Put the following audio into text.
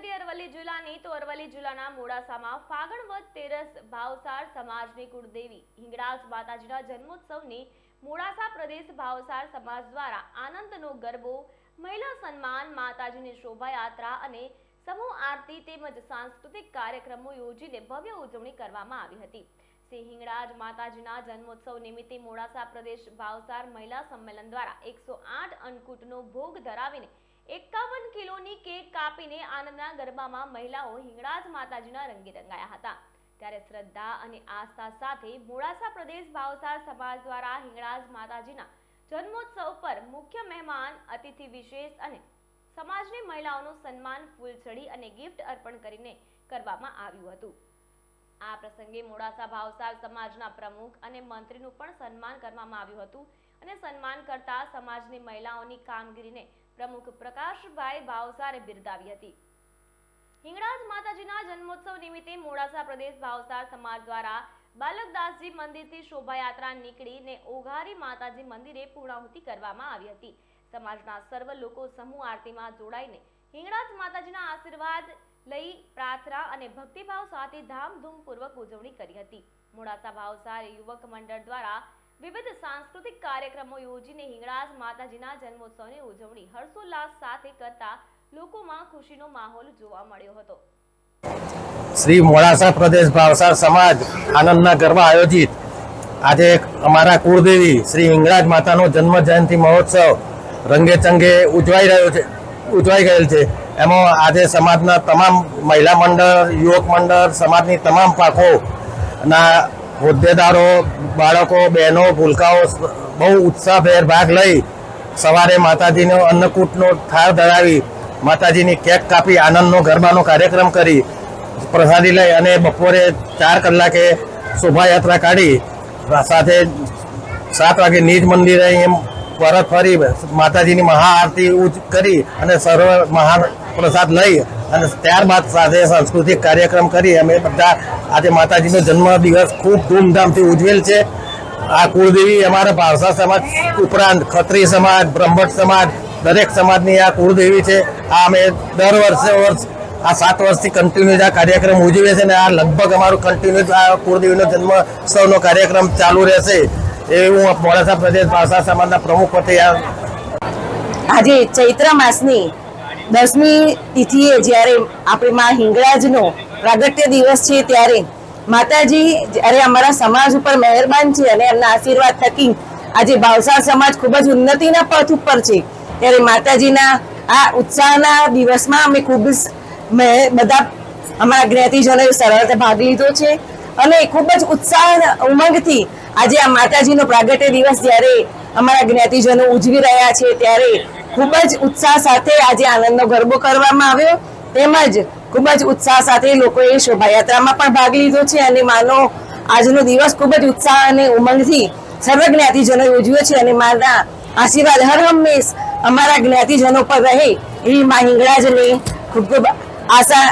કરીએ અરવલ્લી જિલ્લાની તો અરવલ્લી જિલ્લાના મોડાસામાં ફાગણ વદ તેરસ ભાવસાર સમાજની કુળદેવી હિંગળાજ માતાજીના જન્મોત્સવની મોડાસા પ્રદેશ ભાવસાર સમાજ દ્વારા આનંદનો ગરબો, મહિલા સન્માન, માતાજીની શોભાયાત્રા અને સમૂહ આરતી તેમજ સાંસ્કૃતિક કાર્યક્રમો યોજીને ભવ્ય ઉજવણી કરવામાં આવી હતી. શ્રી હિંગળાજ માતાજીના જન્મોત્સવ નિમિત્તે મોડાસા પ્રદેશ ભાવસાર મહિલા સંમેલન દ્વારા એકસો આઠ અન્નકૂટનો ભોગ ધરાવીને એકાવન કિલોની કેક કાપીને આનંદના ગરબામાં મહિલાઓ હિંગળાજ માતાજીના રંગે રંગાયા હતા. ત્યારે શ્રદ્ધા અને આસ્થા સાથે મોડાસા પ્રદેશ ભાવસાર સમાજ દ્વારા હિંગળાજ માતાજીના જન્મોત્સવ પર મુખ્ય મહેમાન, અતિથિ વિશેષ અને સમાજની મહિલાઓનું સન્માન, ફૂલછડી અને ગિફ્ટ અર્પણ કરીને કરવામાં આવ્યું હતું. આ પ્રસંગે મોડાસા ભાવસાર સમાજના પ્રમુખ અને મંત્રીનું પણ સન્માન કરવામાં આવ્યું હતું અને સન્માન કરતા સમાજની મહિલાઓની કામગીરીને પ્રમુખ પ્રકાશભાઈ ભાવસારે બિરદાવી હતી. હિંગળાજ માતાજીના જન્મોત્સવ નિમિત્તે મોડાસા પ્રદેશ ભાવસાર સમાજ દ્વારા બાલકદાસજી મંદિરથી શોભાયાત્રા નીકળીને ઓઘારી માતાજી મંદિરે પૂર્ણાહુતિ કરવામાં આવી હતી. સમાજના સર્વ લોકો સમૂહ આરતીમાં જોડાઈને હિંગળાજ માતાજીના આશીર્વાદ લઈ પ્રાર્થના અને ભક્તિભાવ સાથે ધામધૂમપૂર્વક ઉજવણી કરી હતી. મોડાસા ભાવસાર યુવક મંડળ દ્વારા વિવિધ સાંસ્કૃતિક કાર્યક્રમો યોજીને હિંગળાજ માતાજીના જન્મોત્સવની ઉજવણી હર્ષોલ્લાસ સાથે કરતા લોકોમાં ખુશીનો માહોલ જોવા મળ્યો હતો. શ્રી મોડાસા પ્રદેશ ભાવસાર સમાજ આનંદના ગરબા આયોજિત. આજે અમારા કુળદેવી શ્રી હિંગળાજ માતાનો જન્મ જયંતિ મહોત્સવ રંગે ચંગે ઉજવાઈ રહ્યો છે, ઉજવાઈ ગયેલ છે. એમાં આજે સમાજના તમામ મહિલા મંડળ, યુવક મંડળ, સમાજની તમામ પાકો હોદ્દેદારો, બાળકો, બહેનો, ભૂલકાઓ બહુ ઉત્સાહભેર ભાગ લઈ સવારે માતાજીનો અન્નકૂટનો થાળ ધરાવી માતાજીની કેક કાપી આનંદનો ગરબાનો કાર્યક્રમ કરી પ્રસાદી લઈ અને બપોરે ચાર કલાકે શોભાયાત્રા કાઢી. સાથે સાત વાગે નિજ મંદિરે એમ પરત ફરી માતાજીની મહાઆરતી કરી અને સર્વ મહાન પ્રસાદ લઈ અને ત્યારબાદ સાથે સાંસ્કૃતિક કાર્યક્રમ કરી. અમે બધા આજે માતાજીનો જન્મ દિવસ ખૂબ ધૂમધામથી ઉજવેલ છે. આ કુળદેવી અમારા ભાવસા સમાજ, ઉપરાંત ખત્રી સમાજ બ્રહ્મટ સમાજ, દરેક સમાજની આ કુળદેવી છે. આ અમે દર વર્ષે વર્ષ, આ સાત વર્ષથી કન્ટિન્યુ આ કાર્યક્રમ ઉજવીએ છીએ અને આ લગભગ અમારું કન્ટિન્યુ આ કુળદેવીનો જન્મોત્સવનો કાર્યક્રમ ચાલુ રહેશે. એ હું મોડાસા પ્રદેશ ભાષા સમાજના પ્રમુખ પદે આજે ચૈત્ર માસની દસમી તિથિએ જ્યારે આપણે માં હિંગળાજનો પ્રાગટ્ય દિવસ છે ત્યારે માતાજી જ્યારે અમારા સમાજ ઉપર મહેરબાન છે અને એમના આશીર્વાદ થકી આજે ભાવસાર સમાજ ખૂબ જ ઉન્નતિના પથ ઉપર છે, ત્યારે માતાજીના આ ઉત્સાહના દિવસમાં અમે ખૂબ જ બધા અમારા જ્ઞાતિજનોએ સરળતા ભાગ લીધો છે અને ખૂબ જ ઉત્સાહ ઉમંગથી આજે આ માતાજીનો પ્રાગટ્ય દિવસ જ્યારે અમારા જ્ઞાતિજનો ઉજવી રહ્યા છે ત્યારે ખૂબ જ ઉત્સાહ સાથે આજે આનંદનો ગરબો કરવામાં આવ્યો. તેમજ ખૂબ જ ઉત્સાહ સાથે લોકોએ શોભાયાત્રામાં પણ ભાગ લીધો છે અને માનો આજનો દિવસ ખૂબ જ ઉત્સાહ અને ઉમંગથી સર્વ જ્ઞાતિજનોએ ઉજવ્યો છે અને માના આશીર્વાદ હર હંમેશ અમારા જ્ઞાતિજનો પર રહે એવી મા હિંગળાજને ખૂબ ખૂબ આશા